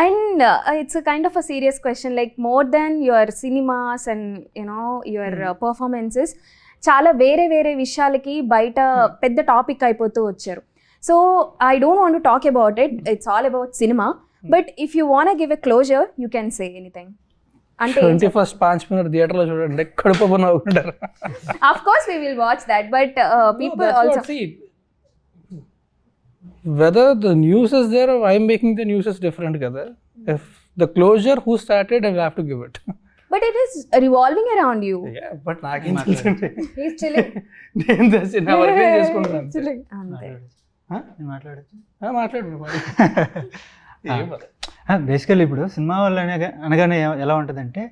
And it's a kind of a serious question. Like more than your cinemas and you know your uh, performances, చాలా వేరే వేరే విషయాలకి బయట పెద్ద topic అయిపోతూ వచ్చారు. So I don't want talk about it it's all about cinema but if you want give a closer you can say anything అంటే twenty first Paanch minute థియేటర్లో చూడండి కడుపు నవ్వుకుంటారు of course we will watch that but people also whether the news is there I'm making the news is different కదా if the closer who started I have to give it but it is revolving around you but నాకేం తెలుసండి he's chilling నేను తెలిసి నా work నేను చేసుకుంటున్నాను మాట్లాడచ్చు? ఆ, మాట్లాడు. బేసికల్లీ ఇప్పుడు సినిమా వాళ్ళు అనగా అనగానే ఎలా ఉంటుందంటే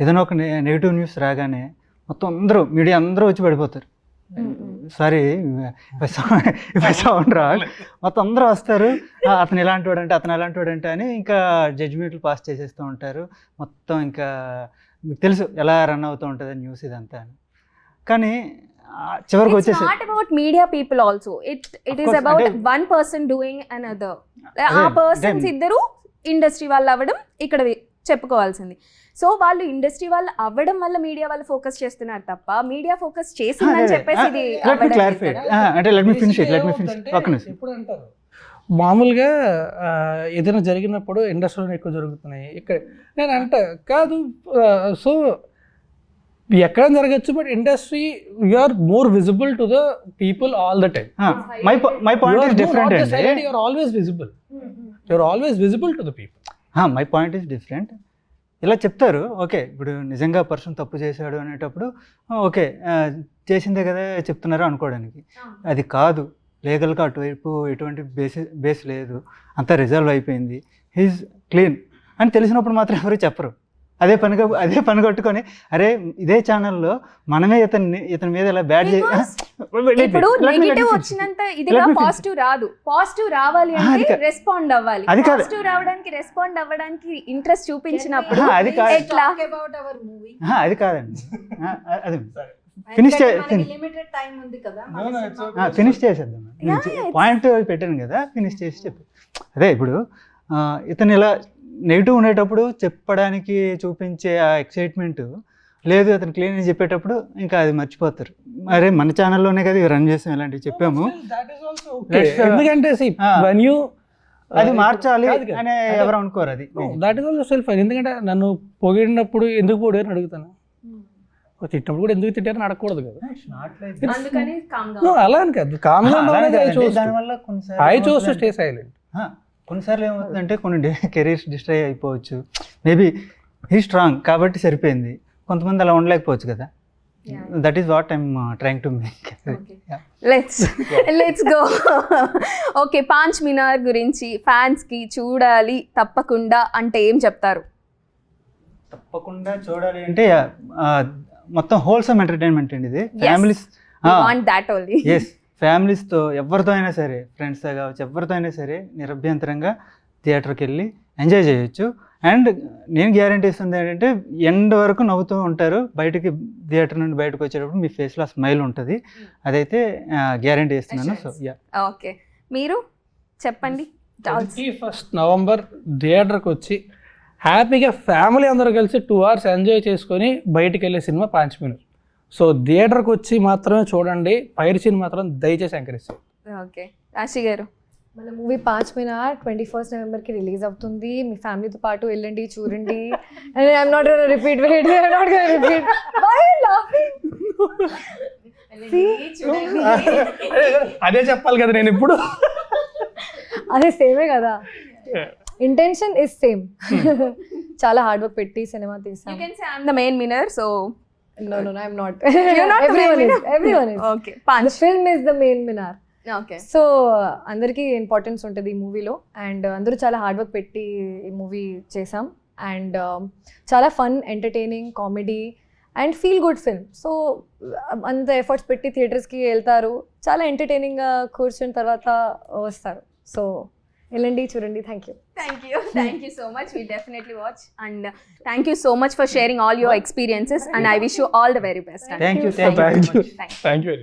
ఏదైనా ఒక నెగిటివ్ న్యూస్ రాగానే మొత్తం అందరూ మీడియా అందరూ వచ్చి పడిపోతారు. సారీ సౌండ్ రా మొత్తం అందరూ వస్తారు "ఆ, అతను ఎలాంటి వాడంటే అతను ఎలాంటి వాడంటే అని ఇంకా జడ్జిమెంట్లు పాస్ చేసేస్తూ ఉంటారు మొత్తం ఇంకా మీకు తెలుసు ఎలా రన్ అవుతూ ఉంటుంది న్యూస్ ఇదంతా అని కానీ చివరికి వచ్చేసి also. It it Of is course, about అంటే- one person doing another. అదే, ఆ పర్సన్స్ ఇద్దరు ఇండస్ట్రీ వాళ్ళు అవ్వడం ఇక్కడ చెప్పుకోవాల్సింది. సో వాళ్ళు ఇండస్ట్రీ వాళ్ళు అవ్వడం వల్ల మీడియా వాళ్ళు ఫోకస్ చేస్తున్నారు తప్ప మీడియా ఫోకస్ చేసిందని చెప్పేసి ఇది. అంటే let me finish let me finish ఎప్పుడు అంటారు మామూలుగా ఏదైనా జరిగినప్పుడు ఇండస్ట్రీలో ఎక్కువ జరుగుతున్నాయి. ఇక్కడ నేను అంట కాదు సో ఎక్కడ జరగచ్చు but industry you are more visible to the people all the time my my point is different అండి. You are always visible you are always visible to the people my point is different ఇలా చెప్తారు okay ఇప్పుడు నిజంగా person తప్పు చేశాడు అనేటప్పుడు okay చేసిందే కదా చెప్తున్నారు అనుకోవడానికి. అది కాదు లీగల్గా అటువైపు ఎటువంటి బేస్ బేస్ లేదు అంతా రిజల్వ్ అయిపోయింది. హీజ్ క్లీన్ అని తెలిసినప్పుడు మాత్రం ఎవరు చెప్పరు. అదే పనిగా అదే పని కొట్టుకొని అరే ఇదే ఛానల్లో మనమే ఇతన్ని ఇతని మీద ఇలా బ్యాడ్ ఇప్పుడు నెగిటివ్ వచ్చినంత ఇదిగా పాజిటివ్ రాదు. పాజిటివ్ రావాలి అంటే. రెస్పాండ్ అవ్వాలి. అది. పాజిటివ్ రావడానికి రెస్పాండ్ అవ్వడానికి ఇంట్రెస్ట్ చూపించినప్పుడు అది కాదు. ఎట్లా? అబౌట్ అవర్ మూవీ అది కాదండి. ఆ, అది ఫినిష్ లిమిటెడ్ టైం ఉంది కదా. ఫినిష్ చేసేద్దాం. పాయింట్ పెట్టాను కదా ఫినిష్ చేసి చెప్పు. అదే ఇప్పుడు ఇతను ఇలా నెగిటివ్ ఉండేటప్పుడు చెప్పడానికి చూపించే ఆ ఎక్సైట్మెంట్ లేదు అతను క్లీన్ చెప్పేటప్పుడు ఇంకా అది మర్చిపోతారు. అరే మన ఛానల్లోనే కదా ఇవి రన్ చేసాం ఇలాంటివి చెప్పాము. uh, ఎందుకంటే you అది మార్చాలి. అనే. ఎవరు అనుకోరు అది. దట్ ఈస్ ఆల్సో సెల్ఫ్ ఎందుకంటే నన్ను పొగిడినప్పుడు ఎందుకు పొగిడారని అడుగుతాను. తిట్టినప్పుడు కూడా ఎందుకు తిట్టారని అడగకూడదు కదా. అందుకని calm down. No, అలా అని కాదు. కామ్గా ఐ చూస్ టు ఏమవుతుందంటే- స్టే సైలెంట్ కొన్నిసార్లు ఏమవుతుందంటే కొన్ని కెరీర్స్ డిస్ట్రై అయిపోవచ్చు. మేబీ హీ స్ట్రాంగ్ కాబట్టి సరిపోయింది. కొంతమంది అలా ఉండలేకపోవచ్చు కదా. That is what I'm trying to make let's let's go okay Paanch Minar గురించి ఫ్యాన్స్కి చూడాలి తప్పకుండా అంటే ఏం చెప్తారు? తప్పకుండా చూడాలి అంటే మొత్తం హోల్సమ్ ఎంటర్టైన్మెంట్ అండి ఇది. Families want that only as ఫ్యామిలీస్తో ఎవరితో అయినా సరే ఫ్రెండ్స్తో కావచ్చు ఎవరితో అయినా సరే నిరభ్యంతరంగా థియేటర్కి వెళ్ళి ఎంజాయ్ చేయొచ్చు. అండ్ నేను గ్యారంటీ ఇస్తుంది ఏంటంటే ఎండ్ వరకు నవ్వుతూ ఉంటారు. బయటకి థియేటర్ నుండి బయటకు వచ్చేటప్పుడు మీ ఫేస్లో ఆ స్మైల్ ఉంటుంది. అదైతే గ్యారంటీ ఇస్తున్నాను. సో యా ఓకే మీరు చెప్పండి. ఫస్ట్ నవంబర్ థియేటర్కి వచ్చి హ్యాపీగా ఫ్యామిలీ అందరూ కలిసి టూ అవర్స్ ఎంజాయ్ చేసుకొని బయటికి వెళ్ళే సినిమా పాంచ్ మినిట్ సో థియేటర్కి వచ్చి మాత్రమే చూడండి. పైరసీని మాత్రం దయచేసి ఎంకరేజ్ ఓకే. రాశి గారు. మన movie Paanch Minar twenty first నవంబర్కి release అవుతుంది. మీ ఫ్యామిలీతో పాటు వెళ్ళండి చూడండి. And I'm not repeat wait I'm not repeat why అదే చెప్పాలి కదా నేను ఇప్పుడు. అదే సేమే కదా. ఇంటెన్షన్ ఇస్ సేమ్ చాలా హార్డ్ వర్క్ పెట్టి సినిమా యూ తీసాం can say I'm the main Minar so no no I'm not You're not the main winner? Everyone is okay the Paanch film is the main Minar okay so అందరికీ importance ఉంటుంది ఈ మూవీలో and అందరూ చాలా hard work పెట్టి ఈ movie చేసాం and చాలా fun entertaining comedy and feel good film so అంత ఎఫర్ట్స్ పెట్టి థియేటర్స్కి వెళ్తారు. చాలా ఎంటర్టైనింగ్గా కూర్చున్న తర్వాత వస్తారు. సో వెళ్ళండి చూడండి thank you Thank you. Thank you so much. We definitely watch. And uh, thank you so much for sharing all your experiences. And I wish you all the very best. Thank you Thank thank you